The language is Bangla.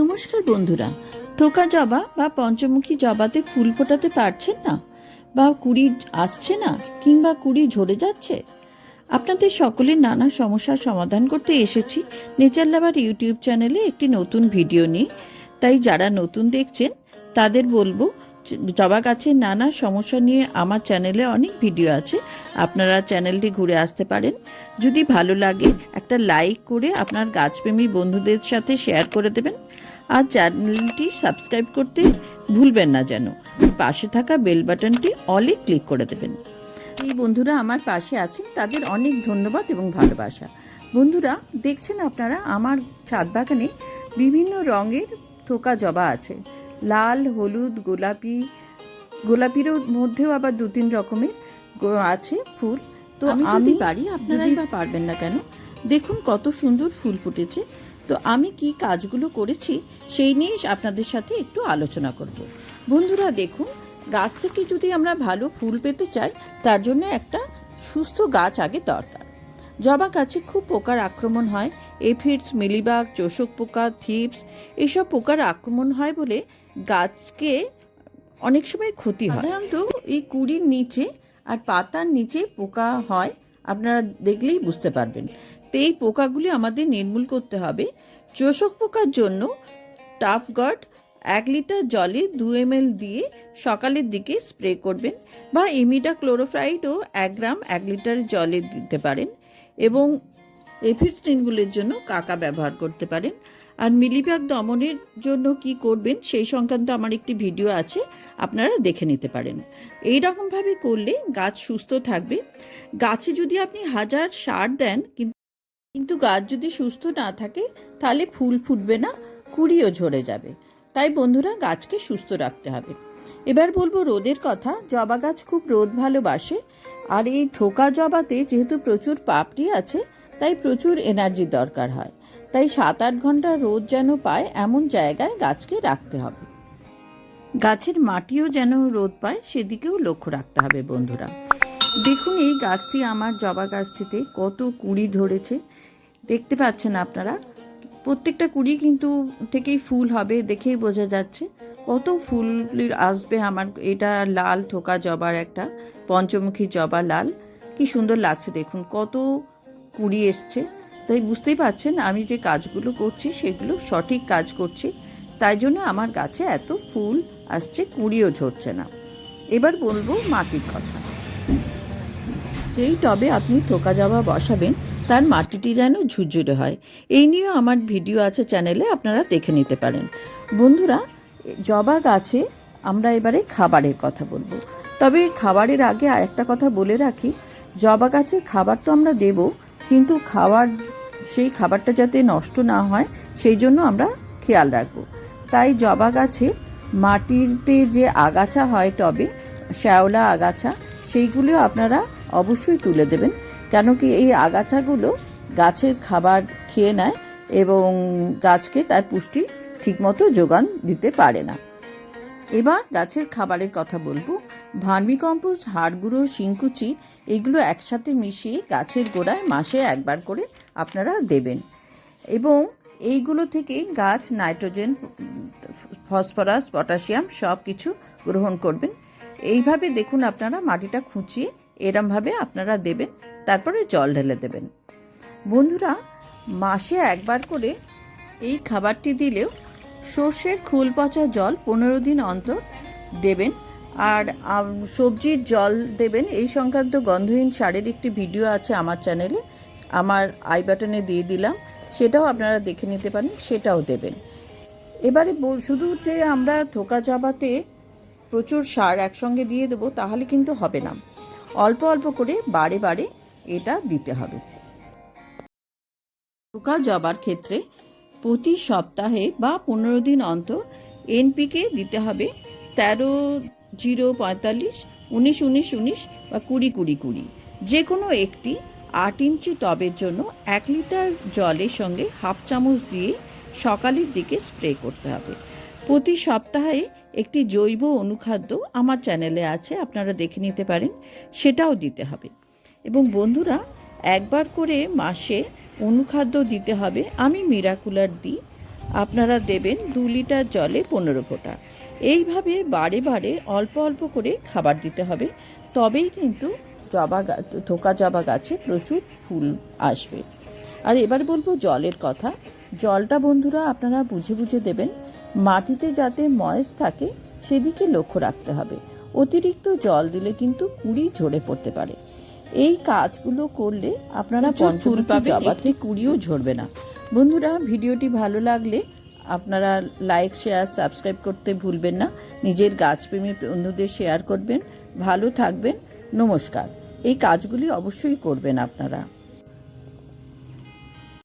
নমস্কার বন্ধুরা, থোকা জবা বা পঞ্চমুখী জবাতে ফুল ফোটাতে পারছেন না? বা কুড়ি আসছে না কিংবা কুড়ি ঝরে যাচ্ছে? আপনাদের সকলের নানা সমস্যার সমাধান করতে এসেছি নেচার লাভার ইউটিউব চ্যানেলে একটি নতুন ভিডিও নিয়ে। তাই যারা নতুন দেখছেন, তাদের বলব জবা গাছের নানা সমস্যা নিয়ে আমার চ্যানেলে অনেক ভিডিও আছে, আপনারা চ্যানেলটি ঘুরে আসতে পারেন। যদি ভালো লাগে, একটা লাইক করে আপনার গাছপ্রেমী বন্ধুদের সাথে শেয়ার করে দেবেন। আর চ্যানেলটি সাবস্ক্রাইব করতে ভুলবেন না যেন। পাশে থাকা বেল বাটনটি অলে ক্লিক করে দেবেন। এই বন্ধুরা আমার পাশে আছেন তাদের অনেক ধন্যবাদ এবং ভালোবাসা। বন্ধুরা দেখছেন আপনারা আমার ছাদ বাগানে বিভিন্ন রঙের থোকা জবা আছে। লাল হলুদ গোলাপি গোলাপিরও মধ্যেও আবার দু তিন রকমের আছে ফুল। তো আমি পারি আপনারাই বা পারবেন না কেন? দেখুন কত সুন্দর ফুল ফুটেছে। তো আমি কি কাজগুলো করেছি সেই নিয়ে আপনাদের সাথে একটু আলোচনা করব। বন্ধুরা, দেখুন গাছ থেকে যদি আমরা ভালো ফুল পেতে চাই, তার জন্য একটা সুস্থ গাছ আগে দরকার। জবা গাছে খুব পোকার আক্রমণ হয়, এফিডস, মিলিবাগ, চোষক পোকা, থিপস এইসব পোকার আক্রমণ হয় বলে গাছকে অনেক সময় ক্ষতি হয়। সাধারণত এই কুড়ির নিচে আর পাতার নিচে পোকা হয় আপনারা দেখলেই বুঝতে পারবেন। তো এই পোকাগুলি আমাদের নির্মূল করতে হবে। চোষক পোকার জন্য টাফ গার্ড এক লিটার জলে দু এম দিয়ে সকালের দিকে স্প্রে করবেন বা ইমিডা ক্লোরোফ্রাইডও এক গ্রাম এক লিটার জলে দিতে পারেন এবং এফিডস নির্মূলের জন্য কাকা ব্যবহার করতে পারেন। আর মিলিবাগ দমনের জন্য কি করবেন সেই সংক্রান্ত আমার একটি ভিডিও আছে, আপনারা দেখে নিতে পারেন। এই রকমভাবে করলে গাছ সুস্থ থাকবে। গাছে যদি আপনি হাজার সার দেন কিন্তু কিন্তু গাছ যদি সুস্থ না থাকে, তাহলে ফুল ফুটবে না, কুড়িও ঝরে যাবে। তাই বন্ধুরা, গাছকে সুস্থ রাখতে হবে। এবার বলব রোদের কথা, জবা গাছ খুব রোদ ভালোবাসে, আর এই থোকা জবাতে যেহেতু প্রচুর পাপড়ি আছে, তাই প্রচুর এনার্জির দরকার হয়। তাই সাত আট ঘণ্টা রোদ যেন পায়, এমন জায়গায় গাছকে রাখতে হবে। গাছের মাটিও যেন রোদ পায়, সেদিকেও লক্ষ্য রাখতে হবে বন্ধুরা। দেখুন এই গাছটি আমার জবা গাছটিতে কত কুড়ি ধরেছে। দেখতে পাচ্ছেন আপনারা, প্রত্যেকটা কুড়ি কিন্তু থেকেই ফুল হবে দেখেই বোঝা যাচ্ছে। কত ফুল আসবে আমার, এটা লাল থোকা জবার একটা, পঞ্চমুখী জবা লাল। কি সুন্দর লাগছে দেখুন, কত কুড়ি এসছে। তাই বুঝতেই পারছেন, আমি যে কাজগুলো করছি সেগুলো সঠিক কাজ করছি। তাই জন্য আমার গাছে এত ফুল আসছে, কুড়িও ঝরছে না। এবার বলব মাটির কথা। যেই টবে আপনি থোকা জবা বসাবেন, তার মাটিটি যেন ঝুরঝুরে হয়। এই নিয়েও আমার ভিডিও আছে চ্যানেলে, আপনারা দেখে নিতে পারেন। বন্ধুরা, জবা গাছে আমরা এবারে খাবারের কথা বলব। তবে খাবারের আগে আরেকটা কথা বলে রাখি, জবা গাছের খাবার তো আমরা দেব, কিন্তু খাবার সেই খাবারটা যাতে নষ্ট না হয়, সেই জন্য আমরা খেয়াল রাখব। তাই জবা গাছে মাটিতে যে আগাছা হয় টবে, শ্যাওলা আগাছা, সেইগুলো আপনারা অবশ্যই তুলে দেবেন। কেন কি এই আগাছাগুলো গাছের খাবার খেয়ে নেয় এবং গাছকে তার পুষ্টি ঠিকমতো যোগান দিতে পারে না। এবার গাছের খাবারের কথা বলব। ভার্মি কম্পোস্ট হাড় গুঁড়ো শিংকুচি, এগুলো একসাথে মিশিয়ে গাছের গোড়ায় মাসে একবার করে আপনারা দেবেন। এবং এইগুলো থেকেই গাছ, নাইট্রোজেন, ফসফরাস, পটাশিয়াম সব কিছু গ্রহণ করবেন। এইভাবে দেখুন আপনারা মাটিটা খুঁচিয়ে এরমভাবে আপনারা দেবেন, তারপরে জল ঢেলে দেবেন। বন্ধুরা, মাসে একবার করে এই খাবারটি দিলেও সর্ষের খোল পচা জল পনেরো দিন অন্তর দেবেন। আর সবজির জল দেবেন। এই সংক্রান্ত গন্ধহীন সারের একটি ভিডিও আছে আমার চ্যানেলে। আমার আই বাটনে দিয়ে দিলাম। সেটাও আপনারা দেখে নিতে পারেন, সেটাও দেবেন। এবারে শুধু যে আমরা থোকা চাবাতে প্রচুর সার একসঙ্গে দিয়ে দেবো, তাহলে কিন্তু হবে না। অল্প অল্প করে বারে বারে এটা দিতে হবে। পোকা জবার ক্ষেত্রে প্রতি সপ্তাহে বা পনেরো দিন অন্তর এনপিকে দিতে হবে তেরো, জিরো, পঁয়তাল্লিশ, উনিশ উনিশ উনিশ বা কুড়ি কুড়ি কুড়ি। যে কোনো একটি আট ইঞ্চি টবের জন্য এক লিটার জলের সঙ্গে হাফ চামচ দিয়ে সকালের দিকে স্প্রে করতে হবে। প্রতি সপ্তাহে একটি জৈব অনুখাদ্য আমার চ্যানেলে আছে, আপনারা দেখে নিতে পারেন, সেটাও দিতে হবে। এবং বন্ধুরা একবার করে মাসে অনুখাদ্য দিতে হবে। আমি মিরাকুলার দিই আপনারা দেবেন দু লিটার জলে পনেরো ফোঁটা। এইভাবে বারে বারে অল্প অল্প করে খাবার দিতে হবে। তবেই কিন্তু জবা থোকা জবা গাছে প্রচুর ফুল আসবে। আর এবার বলব জলের কথা। জলটা বন্ধুরা আপনারা বুঝে বুঝে দেবেন। মাটিতে যাতে ময়েস থাকে, সেদিকে লক্ষ্য রাখতে হবে। অতিরিক্ত জল দিলে কিন্তু কুড়ি ঝরে পড়তে পারে। এই কাজগুলো করলে আপনারা প্রচুর পাবে আপনি পাবেন, কুড়িও ঝরবে না। বন্ধুরা ভিডিওটি ভালো লাগলে আপনারা লাইক শেয়ার সাবস্ক্রাইব করতে ভুলবেন না। নিজের গাছপ্রেমী বন্ধুদের শেয়ার করবেন। ভালো থাকবেন। নমস্কার। এই কাজগুলি অবশ্যই করবেন আপনারা।